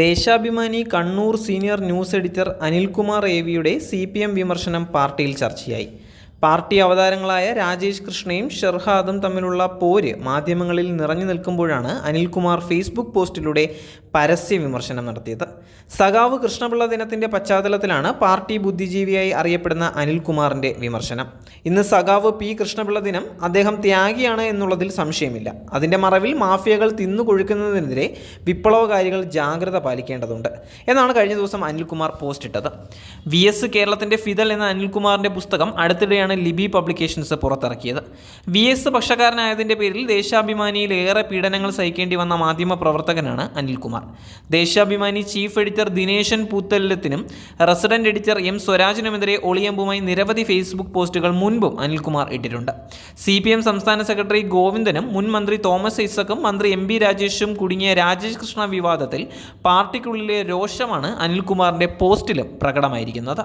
Deshabhimani Kannur senior news editor Anilkumar A വിയുടെ C P M വിമർശനം പാർട്ടിയിൽ ചർച്ചയായി. പാർട്ടി അവതാരങ്ങളായ രാജേഷ് കൃഷ്ണയും ഷെർഹാദും തമ്മിലുള്ള പോര് മാധ്യമങ്ങളിൽ നിറഞ്ഞു നിൽക്കുമ്പോഴാണ് അനിൽകുമാർ ഫേസ്ബുക്ക് പോസ്റ്റിലൂടെ പരസ്യ വിമർശനം നടത്തിയത്. സഖാവ് കൃഷ്ണപിള്ള ദിനത്തിന്റെ പശ്ചാത്തലത്തിലാണ് പാർട്ടി ബുദ്ധിജീവിയായി അറിയപ്പെടുന്ന അനിൽകുമാറിന്റെ വിമർശനം. ഇന്ന് സഖാവ് പി കൃഷ്ണപിള്ള ദിനം അദ്ദേഹം ത്യാഗിയാണ് എന്നുള്ളതിൽ സംശയമില്ല. അതിന്റെ മറവിൽ മാഫിയകൾ തിന്നുകൊഴുക്കുന്നതിനെതിരെ വിപ്ലവകാരികൾ ജാഗ്രത പാലിക്കേണ്ടതുണ്ട് എന്നാണ് കഴിഞ്ഞ ദിവസം അനിൽകുമാർ പോസ്റ്റ് ഇട്ടത് വി എസ് കേരളത്തിന്റെ ഫിദൽ എന്ന അനിൽകുമാറിന്റെ പുസ്തകം അടുത്തിടെയാണ് ലിബി പബ്ലിക്കേഷൻസ് പുറത്തിറക്കിയത്. വി എസ് പക്ഷക്കാരനായതിന്റെ പേരിൽ ദേശാഭിമാനിയിൽ ഏറെ പീഡനങ്ങൾ സഹിക്കേണ്ടി വന്ന മാധ്യമ പ്രവർത്തകനാണ് അനിൽകുമാർ. ദേശാഭിമാനി ചീഫ് എഡിറ്റർ ദിനേശൻ പൂത്തല്ലത്തിനും റെസിഡന്റ് എഡിറ്റർ എം സ്വരാജിനുമെതിരെ ഒളിയമ്പുമായി നിരവധി ഫേസ്ബുക്ക് പോസ്റ്റുകൾ മുൻപും അനിൽകുമാർ ഇട്ടിട്ടുണ്ട്. സി പി എം സംസ്ഥാന സെക്രട്ടറി ഗോവിന്ദനും മുൻ മന്ത്രി തോമസ് ഐസക്കും മന്ത്രി എം ബി രാജേഷും കുടുങ്ങിയ രാജേഷ് കൃഷ്ണ വിവാദത്തിൽ പാർട്ടിക്കുള്ളിലെ രോഷമാണ് അനിൽകുമാറിന്റെ പോസ്റ്റിലും പ്രകടമായിരിക്കുന്നത്.